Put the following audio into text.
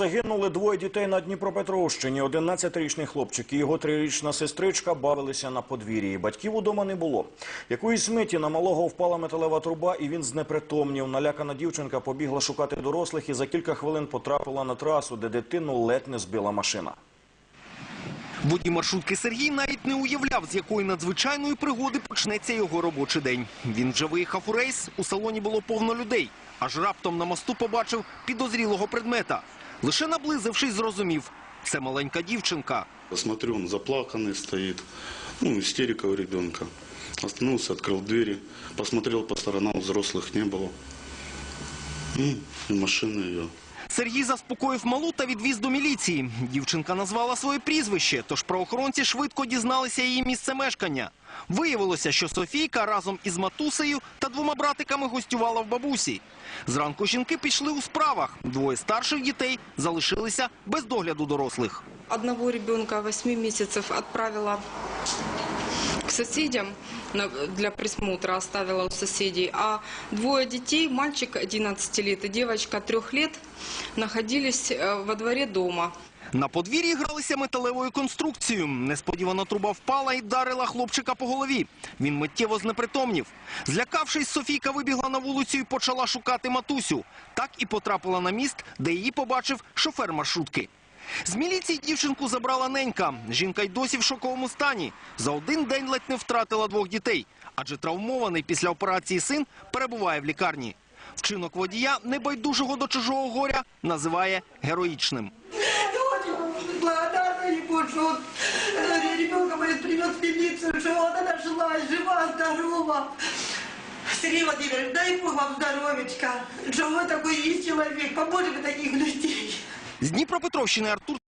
Загинули двоє дітей на Дніпропетровщині. 11-річний хлопчик і його трирічна сестричка бавилися на подвір'ї. Батьків удома не було. Якоїсь миті на малого впала металева труба, і він знепритомнів. Налякана дівчинка побігла шукати дорослих і за кілька хвилин потрапила на трасу, де дитину ледь не збила машина. Водій маршрутки Сергій навіть не уявляв, з якої надзвичайної пригоди почнеться його робочий день. Він вже виїхав у рейс, у салоні було повно людей. Аж раптом на мосту побачив підозрілого предмета. Лише наблизившись, зрозумів – це маленька дівчинка. Смотрю, он заплаканный стоит. Ну, истерика у ребенка. Остановился, открыл двери, посмотрел по сторонам, взрослых не было. Ну, и машина ее. Сергій заспокоїв малу та відвіз до міліції. Дівчинка назвала своє прізвище, тож правоохоронці швидко дізналися її місце мешкання. Виявилося, що Софійка разом із матусею та двома братиками гостювала в бабусі. Зранку жінки пішли у справах. Двоє старших дітей залишилися без догляду дорослих. Одного ребенка 8 месяцев отправила к соседям для присмотра, оставила у соседей. А двое детей, мальчик 11 лет и девочка 3 лет, находились э, во дворе дома. На подвір'ї гралися металевою конструкцією. Несподівано труба впала і вдарила хлопчика по голові. Він миттєво знепритомнів. Злякавшись, Софійка вибігла на вулицю і почала шукати матусю. Так і потрапила на міст, де її побачив шофер маршрутки. З міліції дівчинку забрала ненька. Жінка й досі в шоковому стані. За один день ледь не втратила двох дітей. Адже травмований після операції син перебуває в лікарні. Вчинок водія, небайдужого до чужого горя, називає героїчним. Благодарна что э, ребенка моего привез в милицию, что она нашлась, жива, здорова. Сергей Владимирович, дай Бог вам здоровечка, вы такой есть человек, поможем таких. З Дніпропетровщини Артур